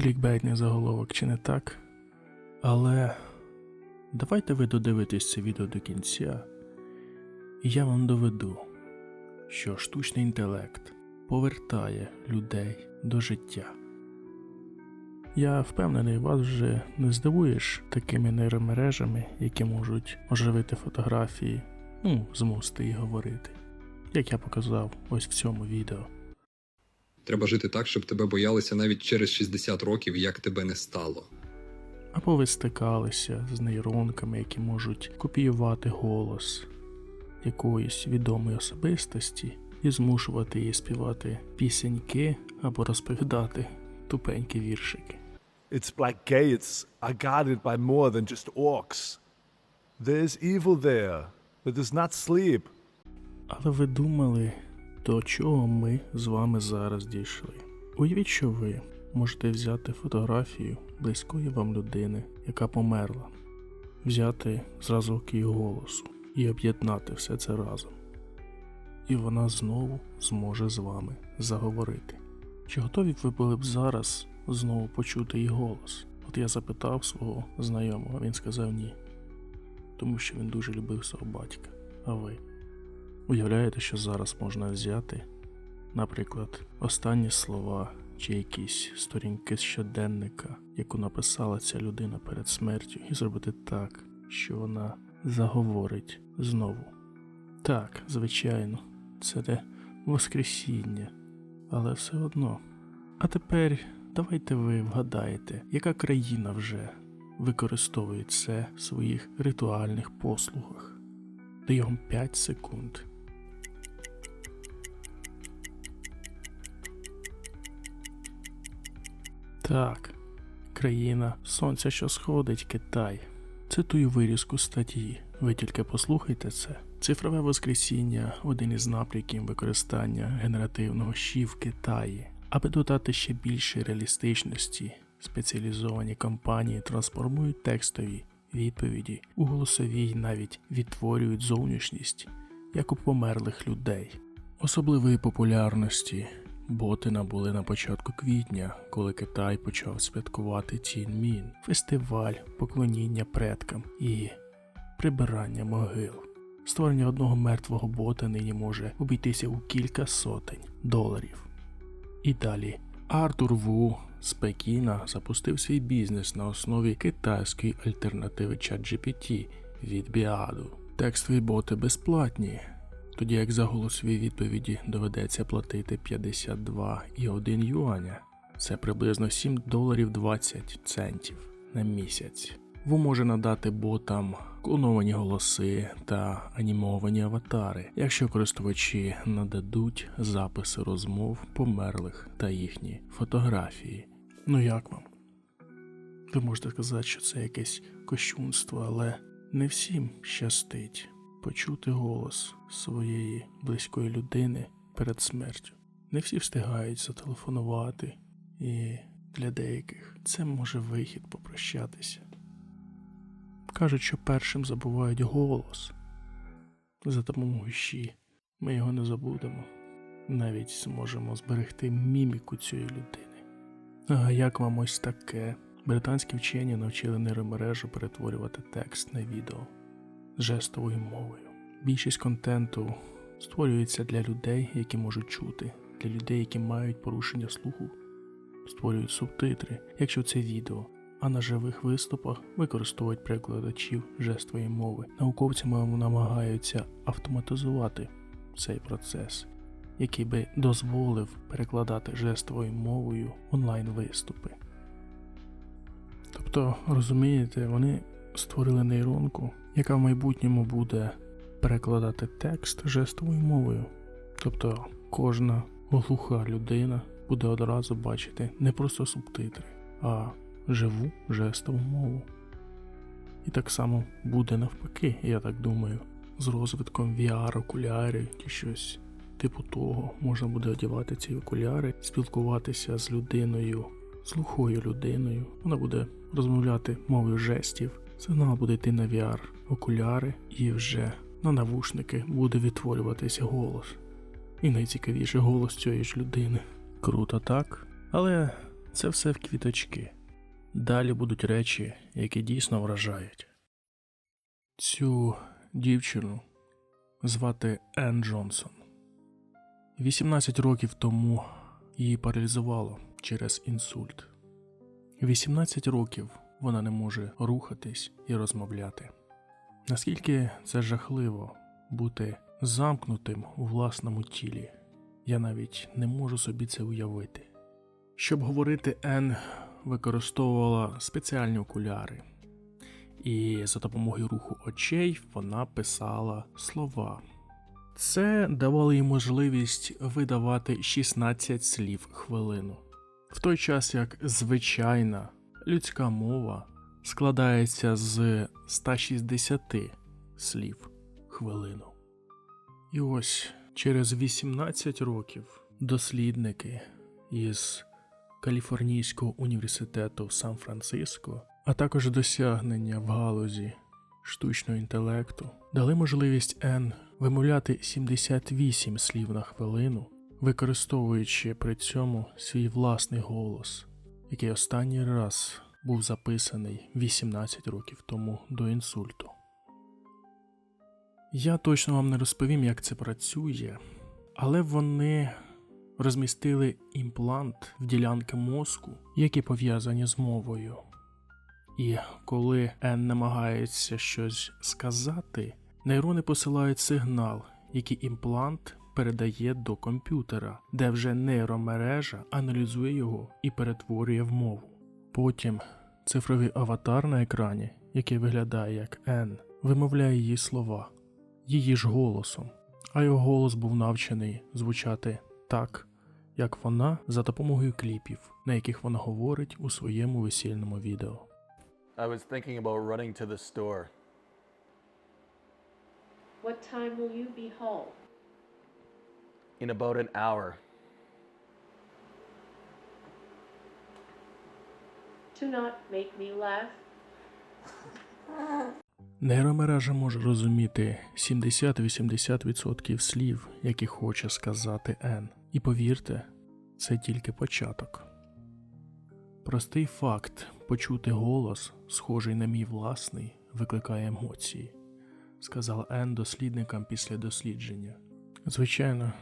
клікбейтний заголовок, чи не так? Але давайте ви додивитесь це відео до кінця, і я вам доведу, що штучний інтелект повертає людей до життя. Я впевнений, вас вже не здивуєш такими нейромережами, які можуть оживити фотографії, ну, змусити їх говорити, як я показав ось в цьому відео. Треба жити так, щоб тебе боялися навіть через 60 років, як тебе не стало. Або ви стикалися з нейронками, які можуть копіювати голос якоїсь відомої особистості і змушувати її співати пісеньки або розповідати тупенькі віршики. Its black gates are guarded by more than just orcs. There is evil there that does not sleep. Але ви думали, до чого ми з вами зараз дійшли? Уявіть, що ви можете взяти фотографію близької вам людини, яка померла, взяти зразок її голосу і об'єднати все це разом. І вона знову зможе з вами заговорити. Чи готові б ви були б зараз знову почути її голос? От я запитав свого знайомого, він сказав ні, тому що він дуже любив свого батька. А ви? Уявляєте, що зараз можна взяти, наприклад, останні слова чи якісь сторінки з щоденника, яку написала ця людина перед смертю, і зробити так, що вона заговорить знову. Так, звичайно, це не Воскресіння, але все одно. А тепер давайте ви вгадаєте, яка країна вже використовує це в своїх ритуальних послугах. Вам 5 секунд. Так, країна сонця, що сходить, Китай. Цитую вирізку статті. Ви тільки послухайте це. Цифрове воскресіння один із напрямків використання генеративного щі в Китаї. Аби додати ще більше реалістичності, спеціалізовані компанії трансформують текстові відповіді у голосові й навіть відтворюють зовнішність, як у померлих людей. Особливої популярності боти набули на початку квітня, коли Китай почав святкувати Тіньмін, фестиваль поклоніння предкам і прибирання могил. Створення одного мертвого бота нині може обійтися у кілька сотень доларів. І далі Артур Ву з Пекіна запустив свій бізнес на основі китайської альтернативи ChatGPT від Біаду. Текстові боти безплатні, тоді як за голосові відповіді доведеться платити 52,1 юаня. Це приблизно 7 доларів 20 центів на місяць. Ву може надати ботам клоновані голоси та анімовані аватари, якщо користувачі нададуть записи розмов померлих та їхні фотографії. Ну як вам? Ви можете сказати, що це якесь кощунство, але не всім щастить почути голос своєї близької людини перед смертю. Не всі встигають зателефонувати, і для деяких це може вихід попрощатися. Кажуть, що першим забувають голос. За допомогою щі ми його не забудемо, навіть зможемо зберегти міміку цієї людини. А як вам ось таке? Британські вчені навчили нейромережу перетворювати текст на відео жестовою мовою. Більшість контенту створюється для людей, які можуть чути, для людей, які мають порушення слуху, створюють субтитри, якщо це відео, а на живих виступах використовують перекладачів жестової мови. Науковці намагаються автоматизувати цей процес, який би дозволив перекладати жестовою мовою онлайн виступи. Тобто, розумієте, вони створили нейронку, яка в майбутньому буде перекладати текст жестовою мовою. Тобто кожна глуха людина буде одразу бачити не просто субтитри, а живу жестову мову. І так само буде навпаки, я так думаю, з розвитком VR-окулярів чи щось типу того, можна буде одягати ці окуляри, спілкуватися з людиною, з глухою людиною. Вона буде розмовляти мовою жестів, сигнал буде йти на VR-окуляри і вже на навушники буде відтворюватися голос. І найцікавіше голос цієї ж людини. Круто так, але Це все в квіточки. Далі будуть речі, які дійсно вражають. Цю дівчину звати Енн Джонсон. 18 років тому її паралізувало через інсульт. 18 років вона не може рухатись і розмовляти. Наскільки це жахливо бути замкнутим у власному тілі, я навіть не можу собі це уявити. Щоб говорити, Ен використовувала спеціальні окуляри, і за допомогою руху очей вона писала слова. Це давало їй можливість видавати 16 слів хвилину, в той час як звичайна людська мова складається з 160 слів хвилину. І ось через 18 років дослідники із Каліфорнійського університету в Сан-Франциско, а також досягнення в галузі штучного інтелекту дали можливість Н вимовляти 78 слів на хвилину, використовуючи при цьому свій власний голос, який останній раз був записаний 18 років тому до інсульту. Я точно вам не розповім, як це працює, але вони розмістили імплант в ділянки мозку, які пов'язані з мовою. І коли Ен намагається щось сказати, нейрони посилають сигнал, який імплант передає до комп'ютера, де вже нейромережа аналізує його і перетворює в мову. Потім цифровий аватар на екрані, який виглядає як Н, вимовляє її слова, її ж голосом, а його голос був навчений звучати так, як вона за допомогою кліпів, на яких вона говорить у своєму весільному відео. I was thinking about running to the store. What time will you be home? In about an hour. Do not make me laugh. Нейромережа може розуміти 70-80% слів, які хоче сказати Н. І повірте, це тільки початок. Простий факт почути голос, схожий на мій власний, викликає емоції, сказала Ен дослідникам після дослідження. Звичайно,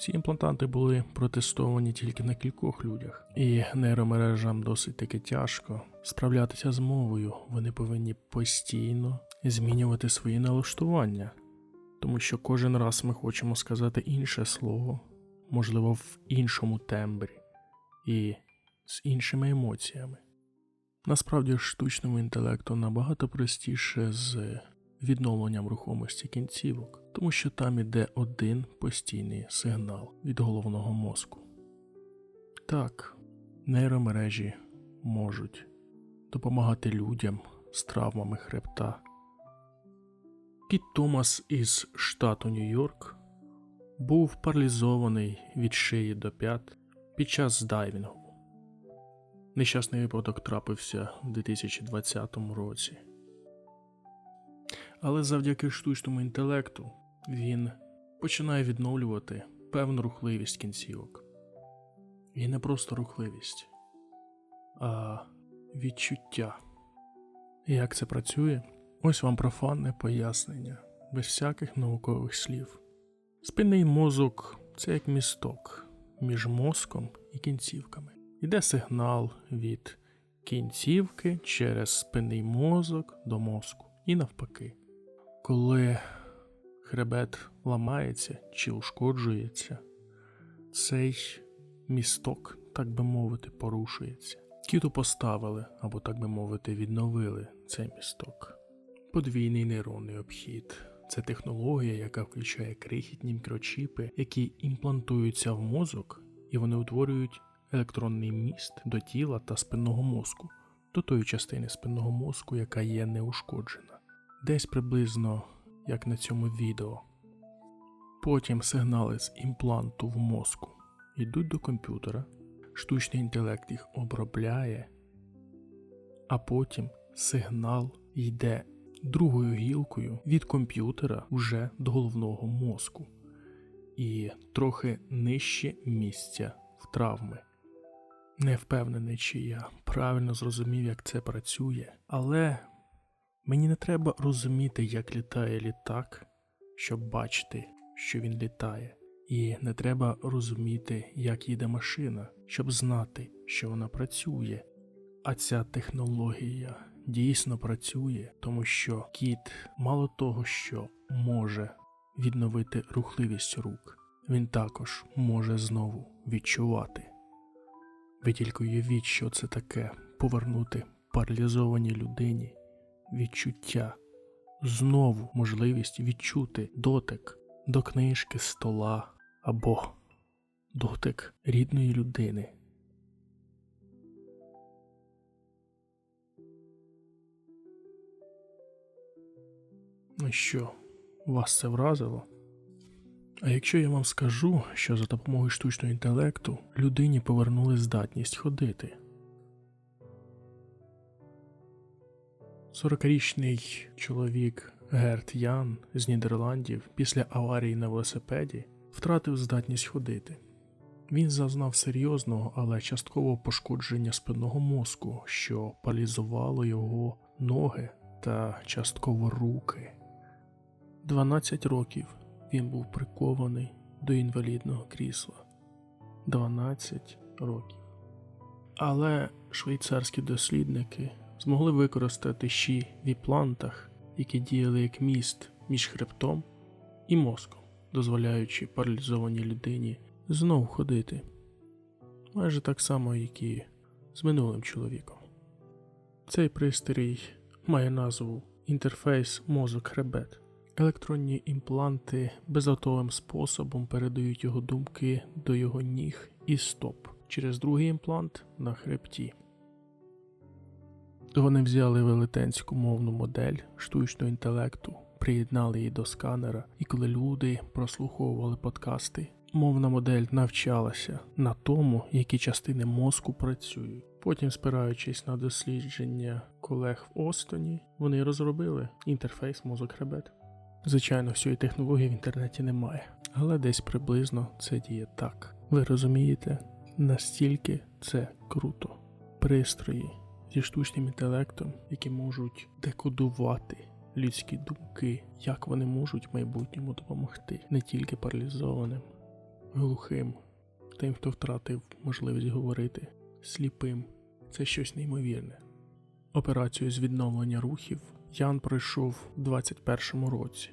ці імплантанти були протестовані тільки на кількох людях, і нейромережам досить таки тяжко справлятися з мовою. Вони повинні постійно змінювати свої налаштування, тому що кожен раз ми хочемо сказати інше слово, можливо, в іншому тембрі і з іншими емоціями. Насправді штучному інтелекту набагато простіше з відновленням рухомості кінцівок, тому що там іде один постійний сигнал від головного мозку. Так, нейромережі можуть допомагати людям з травмами хребта. Кіт Томас із штату Нью-Йорк був паралізований від шиї до п'ят під час дайвінгу. Нещасний випадок трапився в 2020 році. Але завдяки штучному інтелекту він починає відновлювати певну рухливість кінцівок. І не просто рухливість, а відчуття. Як це працює? Ось вам профанне пояснення, без всяких наукових слів. Спинний мозок це як місток між мозком і кінцівками. Іде сигнал від кінцівки через спинний мозок до мозку і навпаки. Коли хребет ламається чи ушкоджується, цей місток, так би мовити, порушується. Кіту поставили, або, так би мовити, відновили цей місток. Подвійний нейронний обхід це технологія, яка включає крихітні мікрочіпи, які імплантуються в мозок, і вони утворюють електронний міст до тіла та спинного мозку, до тої частини спинного мозку, яка є неушкоджена. Десь приблизно як на цьому відео. Потім сигнали з імпланту в мозку йдуть до комп'ютера, штучний інтелект їх обробляє, а потім сигнал йде другою гілкою від комп'ютера вже до головного мозку і трохи нижче місця в травми. Не впевнений, чи я правильно зрозумів, як це працює, але мені не треба розуміти, як літає літак, щоб бачити, що він літає. І не треба розуміти, як їде машина, щоб знати, що вона працює. А ця технологія дійсно працює, тому що кіт мало того, що може відновити рухливість рук, він також може знову відчувати. Ви тільки уявіть, що це таке повернути паралізованій людині відчуття, знову можливість відчути дотик до книжки, стола або дотик рідної людини. Ну що, вас це вразило? А якщо я вам скажу, що за допомогою штучного інтелекту людині повернули здатність ходити. 40-річний чоловік Герт Ян з Нідерландів після аварії на велосипеді втратив здатність ходити. Він зазнав серйозного, але часткового пошкодження спинного мозку, що паралізувало його ноги та частково руки. 12 років він був прикований до інвалідного крісла. 12 років. Але швейцарські дослідники змогли використати щі в іплантах, які діяли як міст між хребтом і мозком, дозволяючи паралізованій людині знову ходити. Майже так само, як і з минулим чоловіком. Цей пристрій має назву інтерфейс мозок-хребет. Електронні імпланти безготовим способом передають його думки до його ніг і стоп через другий імплант на хребті. Вони взяли велетенську мовну модель штучного інтелекту, приєднали її до сканера, і коли люди прослуховували подкасти, мовна модель навчалася на тому, які частини мозку працюють. Потім, спираючись на дослідження колег в Остоні, вони розробили інтерфейс мозок-хребет. Звичайно, всієї технології в інтернеті немає, але десь приблизно це діє так. Ви розумієте, настільки це круто. Пристрої зі штучним інтелектом, які можуть декодувати людські думки, як вони можуть в майбутньому допомогти не тільки паралізованим, глухим, тим, хто втратив можливість говорити, сліпим. Це щось неймовірне. Операцію з відновлення рухів Ян пройшов у 21-му році.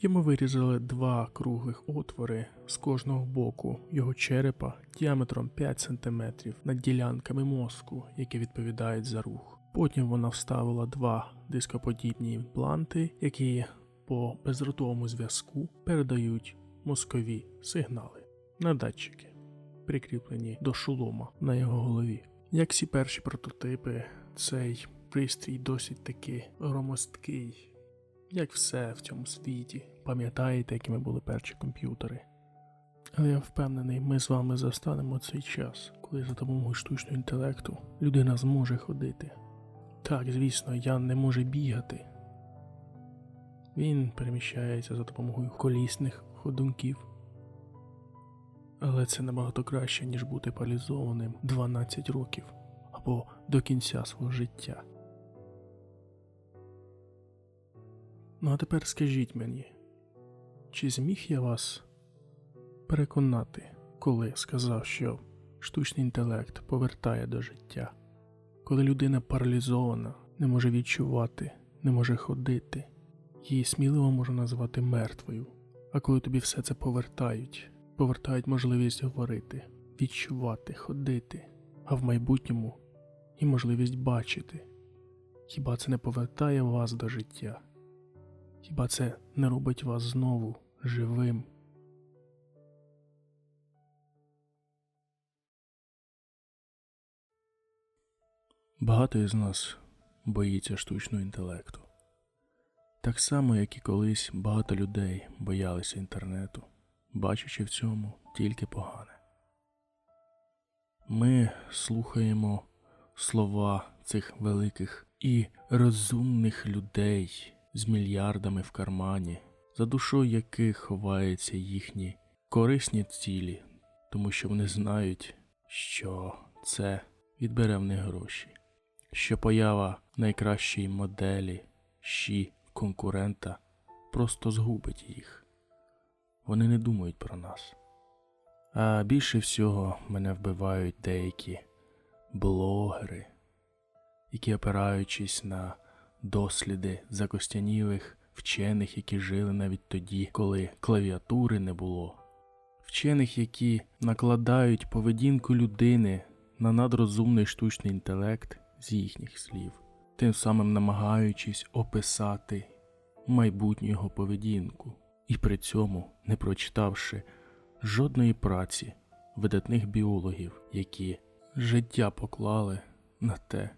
Йому вирізали два круглих отвори з кожного боку його черепа діаметром 5 см над ділянками мозку, які відповідають за рух. Потім вона вставила два дископодібні імпланти, які по безротовому зв'язку передають мозкові сигнали на датчики, прикріплені до шолома на його голові. Як всі перші прототипи, цей пристрій досить таки громоздкий, як все в цьому світі. Пам'ятаєте, якими були перші комп'ютери. Але я впевнений, ми з вами застанемо цей час, коли за допомогою штучного інтелекту людина зможе ходити. Так, звісно, Ян не може бігати. Він переміщається за допомогою колісних ходунків. Але це набагато краще, ніж бути паралізованим 12 років або до кінця свого життя. Ну а тепер скажіть мені, чи зміг я вас переконати, коли сказав, що штучний інтелект повертає до життя, коли людина паралізована, не може відчувати, не може ходити, її сміливо можна назвати мертвою. А коли тобі все це повертають, повертають можливість говорити, відчувати, ходити, а в майбутньому і можливість бачити. Хіба це не повертає вас до життя? Хіба це не робить вас знову живим? Багато із нас боїться штучного інтелекту. Так само, як і колись багато людей боялися інтернету, бачачи в цьому тільки погане. Ми слухаємо слова цих великих і розумних людей з мільярдами в кармані, за душою яких ховаються їхні корисні цілі, тому що вони знають, що це відбере в них гроші. Що поява найкращої моделі щі конкурента просто згубить їх. Вони не думають про нас. А більше всього мене вбивають деякі блогери, які, опираючись на досліди закостянілих вчених, які жили навіть тоді, коли клавіатури не було, вчених, які накладають поведінку людини на надрозумний штучний інтелект з їхніх слів, тим самим намагаючись описати майбутню його поведінку, і при цьому не прочитавши жодної праці видатних біологів, які життя поклали на те,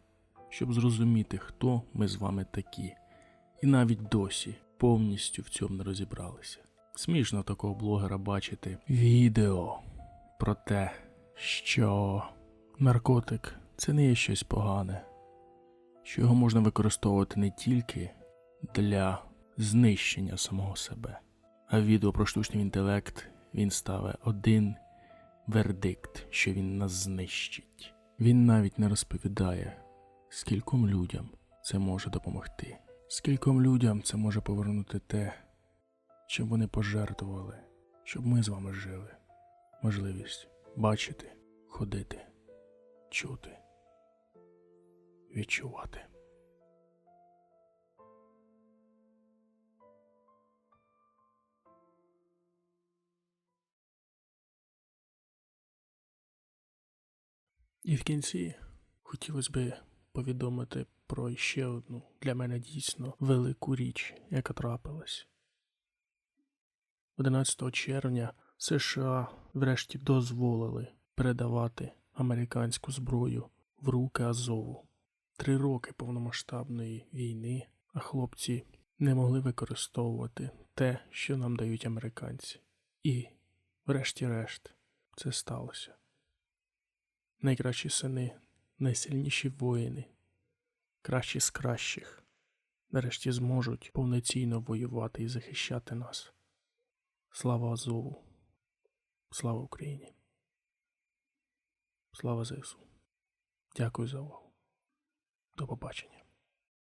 щоб зрозуміти, хто ми з вами такі, і навіть досі повністю в цьому не розібралися. Смішно такого блогера бачити відео про те, що наркотик це не є щось погане, що його можна використовувати не тільки для знищення самого себе, а відео про штучний інтелект він ставить один вердикт, що він нас знищить. Він навіть не розповідає, скільком людям це може допомогти, скільком людям це може повернути те, чим вони пожертвували, щоб ми з вами жили. Можливість бачити, ходити, чути, відчувати. І в кінці хотілося би повідомити про ще одну для мене дійсно велику річ, яка трапилась. 11 червня США врешті дозволили передавати американську зброю в руки Азову. Три роки повномасштабної війни, а хлопці не могли використовувати те, що нам дають американці. І, врешті-решт, це сталося найкращі сини, найсильніші воїни, кращі з кращих, нарешті зможуть повноцінно воювати і захищати нас. Слава Азову! Слава Україні! Слава ЗСУ! Дякую за увагу. До побачення.